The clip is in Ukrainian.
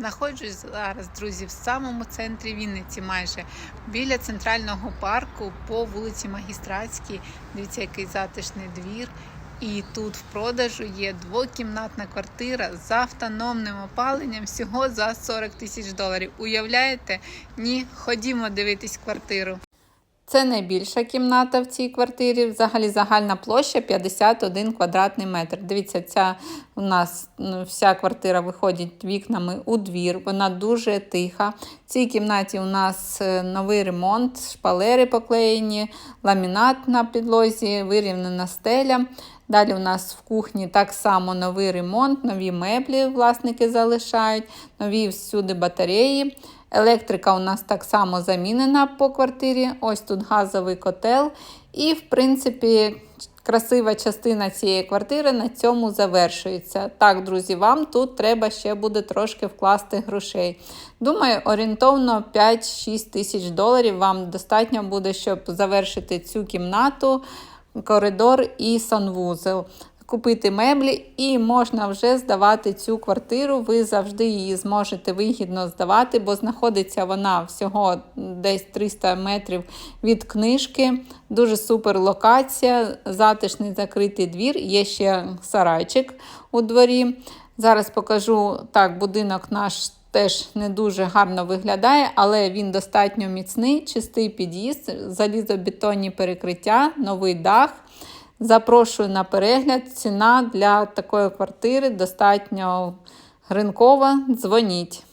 Знаходжусь зараз, друзі, в самому центрі Вінниці, майже біля центрального парку по вулиці Магістратській. Дивіться, який затишний двір. І тут в продажу є двокімнатна квартира з автономним опаленням всього за 40 тисяч доларів. Уявляєте? Ні, ходімо дивитись квартиру. Це найбільша кімната в цій квартирі. Взагалі загальна площа 51 квадратний метр. Дивіться, ця у нас ну, вся квартира виходить вікнами у двір. Вона дуже тиха. В цій кімнаті у нас е, новий ремонт, шпалери поклеєні, ламінат на підлозі, вирівнена стеля. Далі у нас в кухні так само новий ремонт, нові меблі власники залишають, нові всюди батареї. Електрика у нас так само замінена по квартирі. Ось тут газовий котел. І, в принципі, красива частина цієї квартири на цьому завершується. Так, друзі, вам тут треба ще буде трошки вкласти грошей. Думаю, орієнтовно 5-6 тисяч доларів вам достатньо буде, щоб завершити цю кімнату, коридор і санвузел купити меблі, і можна вже здавати цю квартиру. Ви завжди її зможете вигідно здавати, бо знаходиться вона всього десь 300 метрів від книжки. Дуже супер локація, затишний закритий двір. Є ще сарайчик у дворі. Зараз покажу так, будинок наш. Теж не дуже гарно виглядає, але він достатньо міцний, чистий під'їзд, залізобетонні перекриття, новий дах. Запрошую на перегляд. Ціна для такої квартири достатньо ринкова. Дзвоніть.